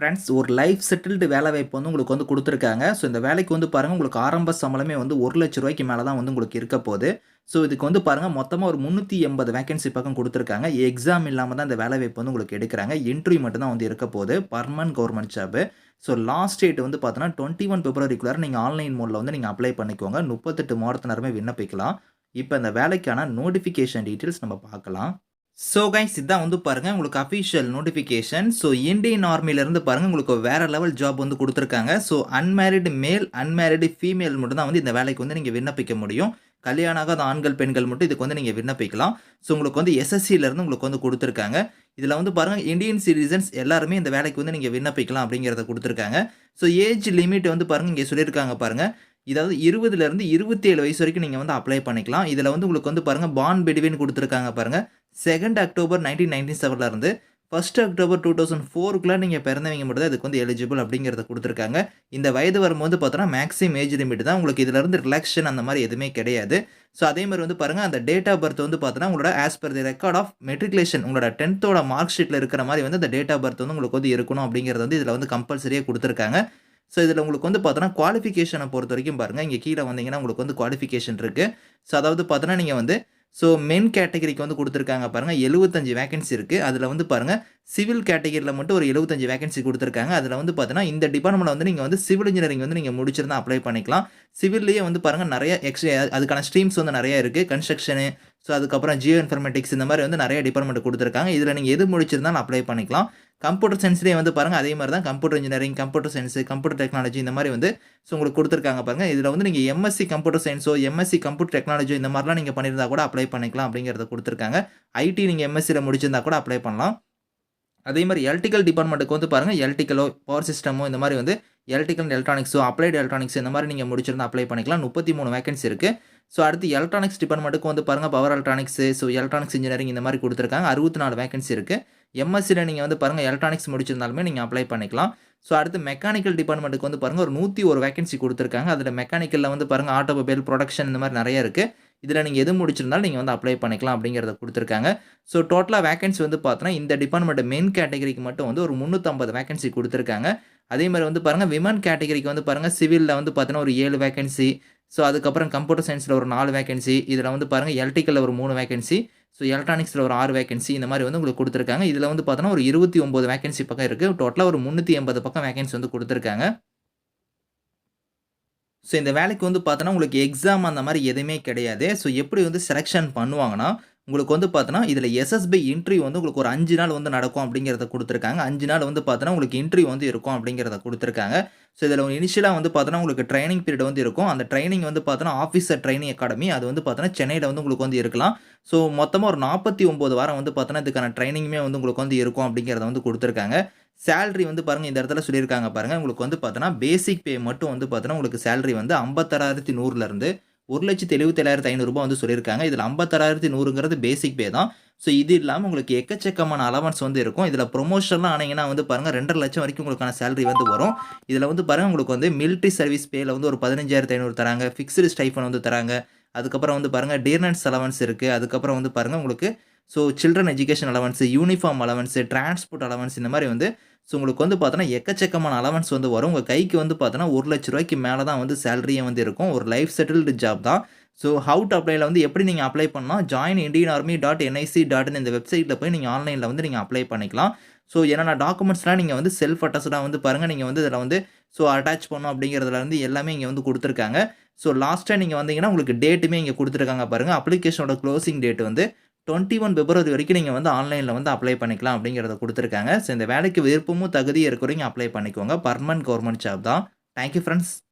Friends ஒரு life settled வேலை வாய்ப்பு வந்து உங்களுக்கு வந்து கொடுத்துருக்காங்க. ஸோ இந்த வேலைக்கு வந்து பாருங்கள் உங்களுக்கு ஆரம்ப சம்பளமே வந்து ஒரு லட்ச ரூபாய்க்கு மேலே தான் வந்து உங்களுக்கு இருக்க போகுது. ஸோ இதுக்கு வந்து பாருங்கள் மொத்தமாக ஒரு முந்நூற்றி எண்பது வேகன்சி பக்கம் கொடுத்துருக்காங்க. எக்ஸாம் இல்லாமல் தான் இந்த வேலை வாய்ப்பு வந்து உங்களுக்கு எடுக்கிறாங்க. இன்டர்வியூ மட்டும் தான் வந்து இருக்க போகுது. Permanent government job so last date வந்து பார்த்தோன்னா டுவெண்ட்டி ஒன் பிப்ரவரிக்குள்ளார நீங்கள் ஆன்லைன் மோடில் வந்து நீங்கள் அப்ளை பண்ணிக்கோங்க. முப்பத்தெட்டு மாதத்தினருமே விண்ணப்பிக்கலாம். இப்போ இந்த வேலைக்கான நோட்டிஃபிகேஷன் டீட்டெயில்ஸ் நம்ம பார்க்கலாம். ஸோ கைஸ் இதான் வந்து பாருங்கள் உங்களுக்கு அஃபிஷியல் நோட்டிஃபிகேஷன் ஸோ இந்தியன் ஆர்மிலேருந்து பாருங்கள் உங்களுக்கு வேறு லெவல் ஜாப் வந்து கொடுத்துருக்காங்க. So unmarried male unmarried female மட்டும்தான் வந்து இந்த வேலைக்கு வந்து நீங்கள் விண்ணப்பிக்க முடியும். கல்யாணம் ஆகாத ஆண்கள் பெண்கள் மட்டும் இதுக்கு வந்து நீங்கள் விண்ணப்பிக்கலாம். ஸோ உங்களுக்கு வந்து எஸ்எஸ்சியிலேருந்து உங்களுக்கு வந்து கொடுத்துருக்காங்க. இதில் வந்து பாருங்கள் இந்தியன் சிட்டிசன்ஸ் எல்லாருமே இந்த வேலைக்கு வந்து நீங்கள் விண்ணப்பிக்கலாம் அப்படிங்கிறத கொடுத்துருக்காங்க. ஸோ ஏஜ் லிமிட் வந்து பாருங்கள் இங்கே சொல்லியிருக்காங்க பாருங்கள் இதாவது இருபதுலேருந்து இருபத்தி ஏழு வயசு வரைக்கும் நீங்கள் வந்து அப்ளை பண்ணிக்கலாம். இதில் வந்து உங்களுக்கு வந்து பாருங்கள் பான் பெடிவின் கொடுத்துருக்காங்க பாருங்கள் செகண்ட் அக்டோபர் நைன்டீன் நைன்டி செவனில் இருந்து ஃபர்ஸ்ட் அக்டோபர் டூ தௌசண்ட் ஃபோருக்குள்ளே நீங்கள் பிறந்தவங்க மட்டும் தான் இதுக்கு வந்து எலிஜிபிள் அப்படிங்கிறத கொடுத்துருக்காங்க. இந்த வயது வரும்போது பார்த்தோன்னா மேக்ஸிமம் ஏஜ் லிமிட் தான். உங்களுக்கு இதிலிருந்து ரிலாக்ஷன் அந்த மாதிரி எதுவுமே கிடையாது. ஸோ அதே மாதிரி வந்து பாருங்கள் அந்த டேட் ஆஃப் பர்த் வந்து பார்த்தோன்னா உங்களோட as per the record of matriculation உங்களோட டென்த்தோட மார்க் ஷீட்டில் இருக்கிற மாதிரி வந்து அந்த டேட் ஆஃப் பர்த் வந்து உங்களுக்கு வந்து இருக்கணும் அப்படிங்கிறது வந்து இதில் வந்து கம்பல்சரியாக கொடுத்துருக்காங்க. ஸோ இதில் உங்களுக்கு வந்து பார்த்தோன்னா குவாலிஃபிகேஷனை பொறுத்த வரைக்கும் பாருங்கள் இங்கே கீழே வந்தீங்கன்னா உங்களுக்கு வந்து குவாலிஃபிகேஷன் இருக்குது ஸோ அதாவது பார்த்தோன்னா நீங்கள் வந்து ஸோ மென் கேட்டகரிக்கு வந்து கொடுத்துருக்காங்க பாருங்கள் எழுபத்தஞ்சு வேகன்சி இருக்குது அதில் வந்து பாருங்கள் சிவில் கேட்டகரியில் மட்டும் ஒரு எழுபத்தஞ்சு வேகன்சி கொடுத்துருக்காங்க. அதில் வந்து பார்த்தீங்கன்னா இந்த டிபார்ட்மெண்ட்டில் வந்து நீங்கள் வந்து சிவில் இன்ஜினியரிங் வந்து நீங்கள் முடிச்சிருந்தா அப்ளை பண்ணிக்கலாம். சிவில்லையே வந்து பாருங்கள் நிறைய எக்ஸ் அதுக்கான ஸ்ட்ரீம்ஸ் வந்து நிறைய இருக்குது கன்ஸ்ட்ரக்ஷனு ஸோ அதுக்கப்புறம் ஜியோ இன்ஃபர்மேட்டிக்ஸ் இந்த மாதிரி வந்து நிறைய டிபார்ட்மெண்ட் கொடுத்துருக்காங்க. இதில் நீங்கள் எது முடிச்சிருந்தாலும் அப்ளை பண்ணிக்கலாம். கம்ப்யூட்டர் சயின்ஸ்லேயே வந்து பாருங்கள் அதே மாதிரி தான் computer engineering computer science computer technology இந்த மாதிரி வந்து ஸோ உங்களுக்கு கொடுத்துருக்காங்க பாருங்கள் இதில் வந்து நீங்கள் எம்எஸ்சி கம்ப்யூட்டர் சயின்ஸோ எம்எஸ்சி கம்ப்யூட்டர் டெக்னாலஜி இந்த மாதிரிலாம் நீங்கள் பண்ணியிருந்தா கூட அப்ளை பண்ணிக்கலாம் அப்படிங்கிறத கொடுத்துருக்காங்க. ஐடி நீங்கள் எம்எஸ்சியில் முடிச்சிருந்தா கூட அப்ளை பண்ணலாம். அதே மாதிரி எலக்ட்ரிக்கல் டிபார்ட்மெண்ட்டுக்கு வந்து பாருங்கள் எலக்ட்ரிக்கலோ பவர் சிஸ்டமோ இந்த மாதிரி வந்து எலக்ட்ரிக்கல் எலக்ட்ரானிக்ஸோ அப்ளைடு எலக்ட்ரானிக்ஸ் இந்த மாதிரி நீங்கள் முடிச்சிருந்தா அப்ளை பண்ணிக்கலாம். முப்பத்தி மூணு வேகன்சி இருக்குது ஸோ அடுத்து எலக்ட்ரானிக்ஸ் டிபார்ட்மெண்ட்டுக்கு வந்து பாருங்கள் power electronics so electronics engineering இந்த மாதிரி கொடுத்துருக்காங்க. அறுபத்தி நாலு வேகன்சி இருக்குது எம்எஸ்சியில் நீங்கள் வந்து பாருங்கள் எலக்ட்ரானிக்ஸ் முடிச்சிருந்தாலுமே நீங்கள் அப்ளை பண்ணிக்கலாம். ஸோ அடுத்து மெக்கானிக்கல் டிபார்ட்மெண்ட்டுக்கு வந்து பாருங்கள் ஒரு நூற்றி ஒரு வேகன்சி கொடுத்துருக்காங்க. அதில் மெக்கானிக்கலில் வந்து பாருங்கள் ஆட்டோமொபைல் ப்ரொடக்ஷன் இந்த மாதிரி நிறைய இருக்குது இதில் நீங்கள் எது முடிச்சிருந்தாலும் நீங்கள் வந்து அப்ளை பண்ணிக்கலாம் அப்படிங்கிறத கொடுத்துருக்காங்க. ஸோ டோட்டலாக வேகன்சி வந்து பார்த்தோன்னா இந்த டிபார்ட்மெண்ட் மெயின் கேட்டகரிக்கு மட்டும் வந்து ஒரு முந்நூற்றம்பது வேகன்சி கொடுத்துருக்காங்க. அதே மாதிரி வந்து பாருங்கள் விமன் கேட்டகரிக்கு வந்து பாருங்கள் சிவிலில் வந்து பார்த்தீங்கன்னா ஒரு ஏழு வேகன்சி ஸோ அதுக்கப்புறம் கம்ப்யூட்டர் சயின்ஸில் ஒரு நாலு வேகன்சி இதில் வந்து பாருங்கள் எலக்ட்ரிக்கலில் ஒரு மூணு வேகன்சி ஸோ எலக்ட்ரானிக்ஸில் ஒரு ஆறு வேகன்சி இந்த மாதிரி வந்து உங்களுக்கு கொடுத்துருக்காங்க. இதில் வந்து பார்த்தோன்னா ஒரு இருபத்தி ஒம்பது வேகன்சி பக்கம் இருக்குது டோட்டலாக ஒரு முந்நூற்றி எண்பது பக்கம் வேகன்சி வந்து கொடுத்துருக்காங்க. ஸோ இந்த வேலைக்கு வந்து பார்த்தோன்னா உங்களுக்கு எக்ஸாம் அந்த மாதிரி எதுவுமே கிடையாது. ஸோ எப்படி வந்து செலெக்ஷன் பண்ணுவாங்கன்னா உங்களுக்கு வந்து பார்த்தோன்னா இதில் எஸ்எஸ்பி இன்ட்ரிவ் வந்து உங்களுக்கு ஒரு அஞ்சு நாள் வந்து நடக்கும் அப்படிங்கிறத கொடுத்துருக்காங்க. அஞ்சு நாள் வந்து பார்த்தோன்னா உங்களுக்கு இன்ட்ரி வந்து இருக்கும் அப்படிங்கிறத கொடுத்துருக்காங்க. ஸோ இதில் இனிஷியலாக வந்து பார்த்தோன்னா உங்களுக்கு ட்ரைனிங் பீரியட் வந்து இருக்கும். அந்த ட்ரைனிங் வந்து பார்த்தோன்னா ஆஃபீஸர் ட்ரைனிங் அகாடமி அது வந்து பார்த்தோன்னா சென்னையில் வந்து உங்களுக்கு வந்து இருக்கலாம். ஸோ மொத்தமாக ஒரு நாற்பத்தி ஒம்பது வாரம் வந்து பார்த்தோன்னா இதுக்கான ட்ரைனிங்குமே வந்து உங்களுக்கு வந்து இருக்கும் அப்படிங்கிறத வந்து கொடுத்துருக்காங்க. சேலரி வந்து பாருங்கள் இந்த இடத்துல சொல்லியிருக்காங்க பாருங்கள் உங்களுக்கு வந்து பார்த்தோன்னா பேசிக் பே மட்டும் வந்து பார்த்தோன்னா உங்களுக்கு சேலரி வந்து ஐம்பத்தாறாயிரத்தி நூறுலேருந்து ஒரு லட்சத்து எழுபத்தேழாயிரத்து ஐநூறுரூபா வந்து சொல்லியிருக்காங்க. இதில் ஐம்பத்தாறாயிரத்தி நூறுங்கிறது பேசிக் பே தான். ஸோ இது இல்லாமல் உங்களுக்கு எக்கச்சக்கமான அலவன்ஸ் வந்து இருக்கும். இதில் ப்ரொமோஷன்லாம் ஆனீங்கன்னா வந்து பாருங்கள் ரெண்டரை லட்சம் வரைக்கும் உங்களுக்கான சேலரி வந்து வரும். இதில் வந்து பாருங்கள் உங்களுக்கு வந்து மிலிட்ரி சர்வீஸ் பேயில் வந்து ஒரு பதினஞ்சாயிரத்தி ஐநூறு தராங்க. ஃபிக்ஸ்டு ஸ்டைஃபன் வந்து தராங்க. அதுக்கப்புறம் வந்து பாருங்கள் டீர்னன்ஸ் அலவன்ஸ் இருக்குது அதுக்கப்புறம் வந்து பாருங்கள் உங்களுக்கு so children education allowance uniform allowance transport allowance இந்த மாதிரி வந்து ஸோ உங்களுக்கு வந்து பார்த்தோன்னா எக்கச்சக்கமான அலவன்ஸ் வந்து வரும். உங்கள் கைக்கு வந்து பார்த்தோன்னா ஒரு லட்ச ரூபாய்க்கு மேலே தான் வந்து சேலரியே வந்து இருக்கும். ஒரு லைஃப் செட்டில்டு ஜாப் தான். ஸோ ஹவு டு அப்ளைல வந்து எப்படி நீங்கள் அப்ளை பண்ணால் join Indian army dot NIC டாட்னு இந்த வெப்சைட்டில் போய் நீங்கள் ஆன்லைனில் வந்து நீங்கள் அப்ளை பண்ணிக்கலாம். ஸோ என்னென்ன டாக்குமெண்ட்ஸ்லாம் நீங்கள் வந்து செல்ஃப் அட்டஸ்டாக வந்து பாருங்கள் நீங்கள் வந்து இதில் வந்து ஸோ அட்டாச் பண்ணணும் அப்படிங்கிறதுல வந்து எல்லாமே இங்கே வந்து கொடுத்துருக்காங்க. ஸோ லாஸ்ட்டாக நீங்கள் வந்தீங்கன்னா உங்களுக்கு டேட்டுமே இங்கே கொடுத்துருக்காங்க பாருங்கள் அப்ளிகேஷனோட க்ளோசிங் டேட் வந்து டுவெண்ட்டி ஒன் பிப்ரவரி வரைக்கும் நீங்கள் வந்து ஆன்லைனில் வந்து அப்ளை பண்ணிக்கலாம் அப்படிங்கிறத கொடுத்துருக்காங்க. ஸோ இந்த வேலைக்கு விருப்பமும் தகுதியும் இருக்கிறவங்க அப்ளை பண்ணிக்கோங்க. பர்மனன்ட் கவர்மெண்ட் ஜாப் தான். Thank you friends